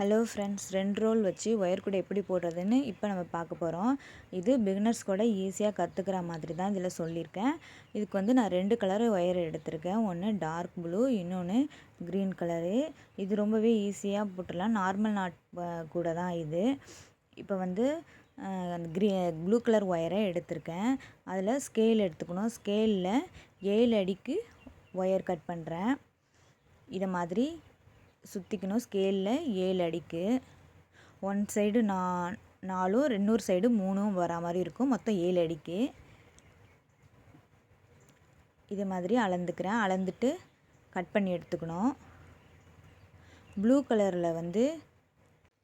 Hello friends ரெண்டு roll வச்சு wire கூட எப்படி போடுறதுன்னு இப்போ நம்ம பார்க்க போகிறோம் இது பிகினர்ஸ் கூட ஈஸியாக கற்றுக்கிற மாதிரி தான் இதில் சொல்லியிருக்கேன். இதுக்கு வந்து நான் ரெண்டு கலர் ஒயர் எடுத்திருக்கேன். ஒன்று டார்க் ப்ளூ இன்னொன்று க்ரீன் கலரு இது ரொம்பவே ஈஸியாக போட்டுடலாம். நார்மல் நாட் கூட தான் இது. இப்போ வந்து அந்த க்ரீ ப்ளூ கலர் ஒயரை எடுத்திருக்கேன். அதில் ஸ்கேல் எடுத்துக்கணும். ஸ்கேலில் ஏழு அடிக்கு ஒயர் கட் பண்ணுறேன் இதை மாதிரி சுற்றிக்கணும் ஸ்கேலில் ஏழு அடிக்கு. ஒன் சைடு நா நாலும் இன்னொரு சைடு மூணும் வர மாதிரி இருக்கும். மொத்தம் ஏழு அடிக்கு. இது மாதிரி அளந்துக்கிறேன். அளந்துட்டு கட் பண்ணி எடுத்துக்கணும். ப்ளூ கலரில் வந்து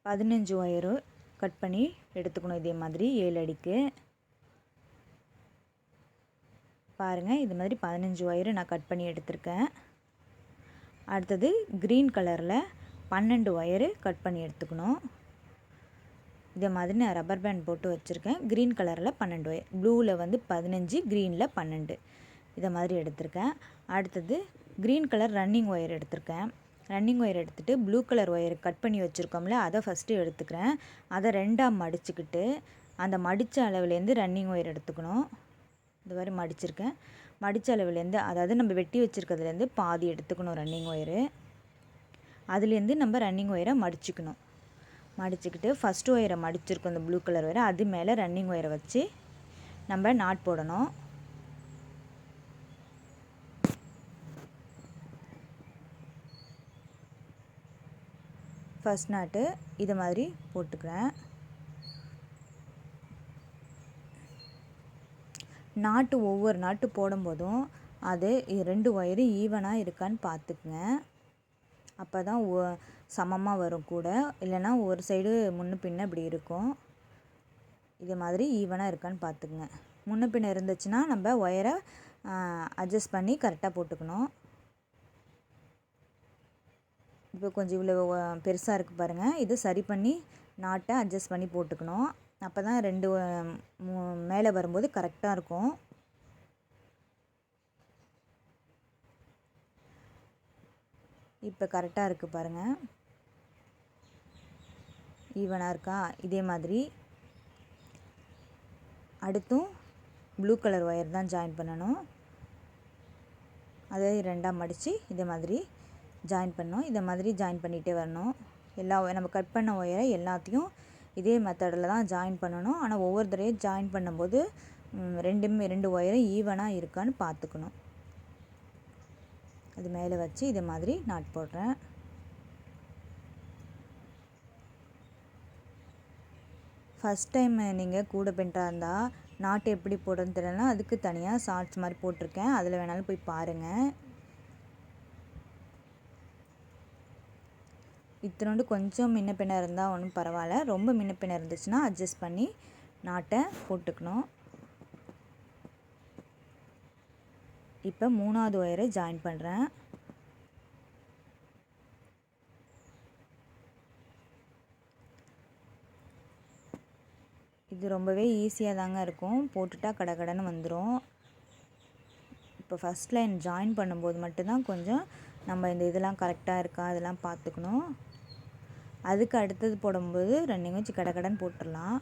பதினஞ்சு ஒயரு கட் பண்ணி எடுத்துக்கணும். இதே மாதிரி ஏழு அடிக்கு. பாருங்கள் இது மாதிரி பதினஞ்சு ஒயரு நான் கட் பண்ணி எடுத்திருக்கேன். அடுத்தது க்ரீன் கலரில் பன்னெண்டு ஒயரு கட் பண்ணி எடுத்துக்கணும். இதே மாதிரி நான் ரப்பர் பேண்ட் போட்டு வச்சுருக்கேன். க்ரீன் கலரில் பன்னெண்டு ஒயர் ப்ளூவில் வந்து பதினஞ்சு க்ரீனில் பன்னெண்டு. இதை மாதிரி எடுத்திருக்கேன். அடுத்தது க்ரீன் கலர் ரன்னிங் ஒயர் எடுத்திருக்கேன். ரன்னிங் ஒயர் எடுத்துகிட்டு ப்ளூ கலர் ஒயர் கட் பண்ணி வச்சுருக்கோம்ல அதை ஃபஸ்ட்டு எடுத்துக்கிறேன். அதை ரெண்டாக மடிச்சுக்கிட்டு அந்த மடித்த அளவுலேருந்து ரன்னிங் ஒயர் எடுத்துக்கணும். இந்த மாதிரி மடிச்சிருக்கேன். மடிச்சளவுலேருந்து அதாவது நம்ம வெட்டி வச்சுருக்கிறதுலேருந்து பாதி எடுத்துக்கணும் ரன்னிங் ஒயரு அதுலேருந்து நம்ம ரன்னிங் ஒயரை மடிச்சுக்கணும். மடிச்சுக்கிட்டு ஃபஸ்ட் ஒயரை மடிச்சிருக்கோம் இந்த ப்ளூ கலர் ஒயரை அது மேலே ரன்னிங் ஒயரை வச்சு நம்ம நாட் போடணும். ஃபஸ்ட் நாட்டு இது மாதிரி போட்டுக்கிறேன். நாட்டு ஒவ்வொரு நாட்டு போடும்போதும் அது ரெண்டு ஒயரு ஈவனாக இருக்கான்னு பார்த்துக்குங்க. அப்போ தான் ஒ சமமாக வரும் கூட. இல்லைன்னா ஒரு சைடு முன்ன பின்ன இப்படி இருக்கும். இது மாதிரி ஈவனாக இருக்கான்னு பார்த்துக்குங்க. முன்ன பின்ன இருந்துச்சுன்னா நம்ம ஒயரை அட்ஜஸ்ட் பண்ணி கரெக்டாக போட்டுக்கணும். இப்போ கொஞ்சம் இவ்வளோ பெருசாக இருக்குது பாருங்கள் இது சரி பண்ணி நாட்டை அட்ஜஸ்ட் பண்ணி போட்டுக்கணும். அப்போ தான் ரெண்டு மேலே வரும்போது கரெக்டாக இருக்கும். இப்போ கரெக்டாக இருக்குது பாருங்கள் ஈவனாக இருக்கா? இதே மாதிரி. அடுத்தும் ப்ளூ கலர் ஒயர் தான் ஜாயின் பண்ணணும். அதை ரெண்டாக மடித்து இதே மாதிரி ஜாயின் பண்ணோம் இதை மாதிரி ஜாயின் பண்ணிகிட்டே வரணும். எல்லா நம்ம கட் பண்ண ஒயரை எல்லாத்தையும் இதே மெத்தடில் தான் ஜாயின் பண்ணணும். ஆனால் ஒவ்வொரு தடவையும் ஜாயின் பண்ணும்போது ரெண்டுமே ரெண்டு ஒயரும் ஈவனாக இருக்கான்னு பார்த்துக்கணும். அது மேலே வச்சு இதே மாதிரி நாட் போடுறேன். ஃபஸ்ட் டைம் நீங்கள் கூட பெண்டாக இருந்தால் நாட்டு எப்படி போடுறதுன்னு தெரியலனா அதுக்கு தனியாக ஷார்ட்ஸ் மாதிரி போட்டிருக்கேன். அதில் வேணாலும் போய் பாருங்கள் இத்தினோண்டு கொஞ்சம் முன்ன பின்ன இருந்தால் ஒன்றும் பரவாயில்ல. ரொம்ப முன்ன பின்ன இருந்துச்சுன்னா அட்ஜஸ்ட் பண்ணி நாட்டை போட்டுக்கணும். இப்போ மூணாவது ஒயரை ஜாயின் பண்ணுறேன் இது ரொம்பவே ஈஸியாக தாங்க இருக்கும். போட்டுட்டா கடை கடைன்னு வந்துடும் இப்போ ஃபஸ்ட் லைன் ஜாயின் பண்ணும்போது மட்டும்தான் கொஞ்சம் நம்ம இந்த இதெல்லாம் கரெக்டாக இருக்கா அதெல்லாம் பார்த்துக்கணும். அதுக்கு அடுத்தது போடும்போது ரன்னிங் வச்சு கடை கடன் போட்டுடலாம்.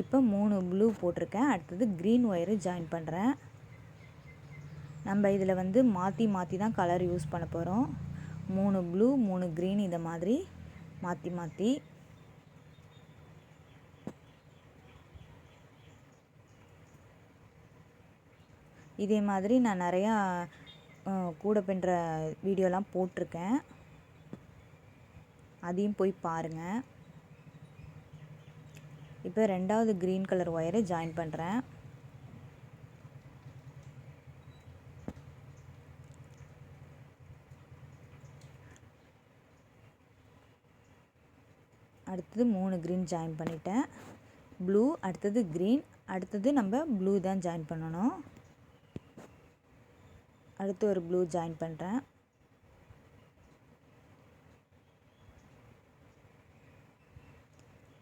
இப்போ மூணு ப்ளூ போட்டிருக்கேன். அடுத்தது க்ரீன் ஒயரு ஜாயின் பண்ணுறேன் நம்ம இதில் வந்து மாற்றி மாற்றி தான் கலர் யூஸ் பண்ண போகிறோம் மூணு ப்ளூ மூணு க்ரீன் இதை மாதிரி மாற்றி மாற்றி. இதே மாதிரி நான் நிறையா கூட பின்னுற வீடியோலாம் போட்டிருக்கேன். அதையும் போய் பாருங்கள் இப்போ ரெண்டாவது க்ரீன் கலர் ஒயரை ஜாயின் பண்ணுறேன் அடுத்தது மூணு க்ரீன் ஜாயின் பண்ணிட்டேன். ப்ளூ அடுத்தது க்ரீன் அடுத்தது நம்ம ப்ளூ தான் ஜாயின் பண்ணணும். அடுத்து ஒரு ப்ளூ ஜாயின் பண்ணுறேன்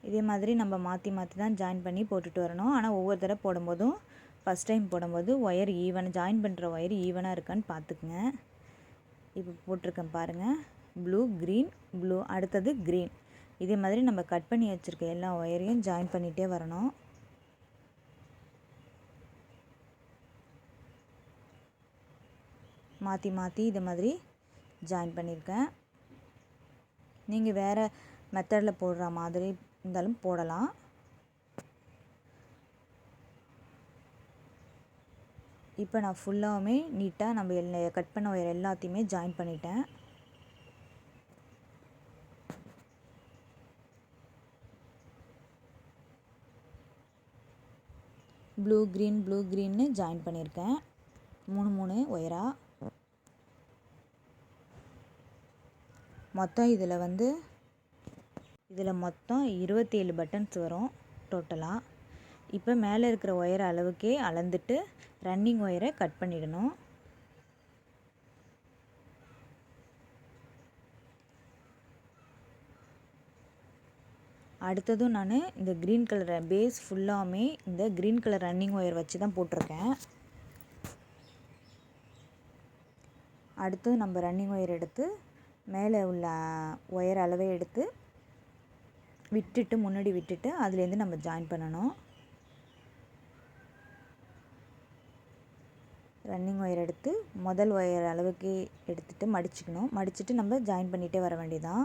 இதே மாதிரி நம்ம மாற்றி மாற்றி தான் ஜாயின் பண்ணி போட்டுட்டு வரணும். ஆனால் ஒவ்வொரு தடவை போடும்போதும் ஃபஸ்ட் டைம் போடும்போது ஒயர் ஈவன் ஜாயின் பண்ணுற ஒயர் ஈவனாக இருக்கான்னு பார்த்துக்குங்க இப்போ போட்டிருக்கேன் பாருங்கள் ப்ளூ க்ரீன் ப்ளூ அடுத்தது க்ரீன் இதே மாதிரி நம்ம கட் பண்ணி வச்சுருக்க எல்லா ஒயரையும் ஜாயின் பண்ணிகிட்டே வரணும். மாற்றி மாற்றி இது மாதிரி ஜாயின் பண்ணியிருக்கேன் நீங்கள் வேறு மெத்தடில் போடுற மாதிரி இருந்தாலும் போடலாம். இப்போ நான் ஃபுல்லாகவுமே நீட்டாக நம்ம எல்லா கட் பண்ண ஒயர் எல்லாத்தையுமே ஜாயின் பண்ணிட்டேன். ப்ளூ க்ரீன் ப்ளூ க்ரீன்னு ஜாயின் பண்ணியிருக்கேன் மூணு மூணு ஒயராக மொத்தம் இதில் வந்து இதில் மொத்தம் இருபத்தேழு பட்டன்ஸ் வரும் டோட்டலாக இப்போ மேலே இருக்கிற ஒயர் அளவுக்கே அளந்துட்டு ரன்னிங் ஒயரை கட் பண்ணிடணும். அடுத்ததும் நான் இந்த க்ரீன் கலர் பேஸ் ஃபுல்லாமே இந்த க்ரீன் கலர் ரன்னிங் ஒயர் வச்சு தான் போட்டிருக்கேன். அடுத்து நம்ம ரன்னிங் ஒயர் எடுத்து மேலே உள்ள ஒயர் அளவை எடுத்து விட்டுட்டு முன்னாடி விட்டுட்டு அதுலேருந்து நம்ம ஜாயின் பண்ணணும். ரன்னிங் ஒயர் எடுத்து முதல் ஒயர் அளவுக்கு எடுத்துகிட்டு மடிச்சுக்கணும். மடிச்சுட்டு நம்ம ஜாயின் பண்ணிகிட்டே வர வேண்டியதான்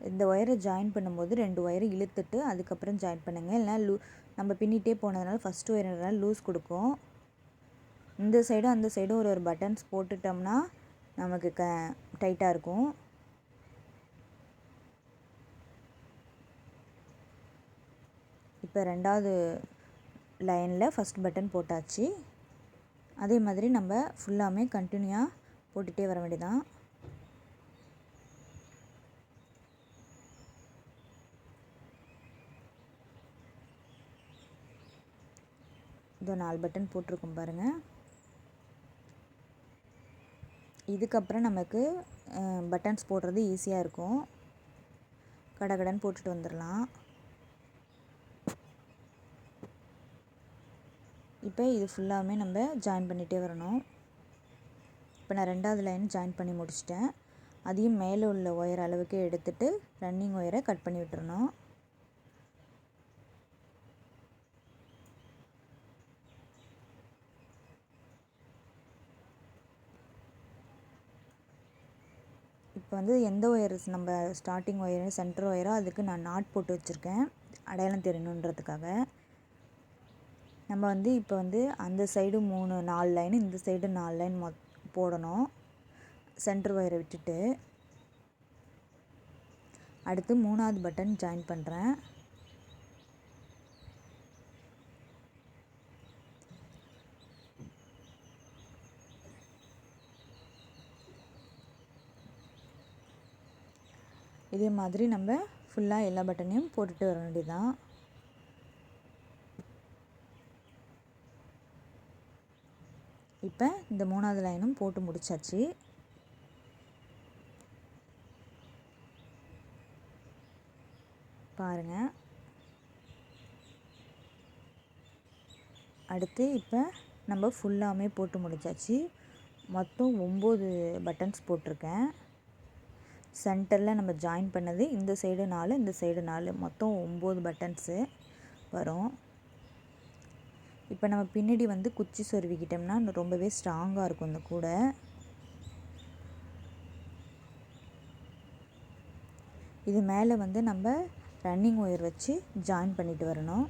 இந்த ஒயரை ஜாயின் பண்ணும்போது ரெண்டு ஒயரை இழுத்துட்டு அதுக்கப்புறம் ஜாயின் பண்ணுங்கள் இல்லைனா லூ நம்ம பின்னிட்டே போனதுனால ஃபஸ்ட் ஒயர்னால லூஸ் கொடுக்கும். இந்த சைடும் அந்த சைடும் ஒரு ஒரு பட்டன்ஸ் போட்டுட்டோம்னா நமக்கு க டைட்டாக இருக்கும். இப்போ ரெண்டாவது லைனில் ஃபஸ்ட் பட்டன் போட்டாச்சு. அதே மாதிரி நம்ம ஃபுல்லாமே கண்டினியூவாக போட்டுகிட்டே வர வேண்டியதான் இதோ நாலு பட்டன் போட்டிருக்கோம் பாருங்கள் இதுக்கப்புறம் நமக்கு பட்டன்ஸ் போடுறது ஈஸியாக இருக்கும். கடகடன் போட்டுட்டு வந்துடலாம் இப்போ இது ஃபுல்லாகவே நம்ம ஜாயின் பண்ணிகிட்டே வரணும். இப்போ நான் ரெண்டாவது லைன் ஜாயின் பண்ணி முடிச்சிட்டேன். அதையும் மேலே உள்ள ஒயர் அளவுக்கு எடுத்துகிட்டு ரன்னிங் ஒயரை கட் பண்ணி விட்டுறணும். இப்போ வந்து எந்த ஒயர் நம்ம ஸ்டார்டிங் ஒயரு சென்டர் ஒயரோ அதுக்கு நான் நாட் போட்டு வச்சுருக்கேன். அடையாளம் தெரியணுன்றதுக்காக. நம்ம வந்து இப்போ வந்து அந்த சைடு மூணு நாலு லைன் இந்த சைடு நாலு லைன் மொ போடணும். சென்டர் ஒயரை விட்டுட்டு. அடுத்து மூணாவது பட்டன் ஜாயின் பண்ணுறேன் இதே மாதிரி நம்ம ஃபுல்லாக எல்லா பட்டனையும் போட்டுட்டு வர வேண்டியதான் இப்போ இந்த மூணாவது லைனும் போட்டு முடிச்சாச்சு. பாருங்கள் அடுத்து இப்போ நம்ம ஃபுல்லாமே போட்டு முடிச்சாச்சு. மொத்தம் ஒம்பது பட்டன்ஸ் போட்டிருக்கேன். சென்டரில் நம்ம ஜாயின் பண்ணது இந்த சைடு நாலு இந்த சைடு நாலு. மொத்தம் ஒம்பது பட்டன்ஸு வரும். இப்போ நம்ம பின்னாடி வந்து குச்சி சொருவிக்கிட்டோம்னா ரொம்பவே ஸ்ட்ராங்காக இருக்கும் இந்த கூடை. இது மேலே வந்து நம்ம ரன்னிங் ஒயர் வச்சு ஜாயின் பண்ணிட்டு வரணும்.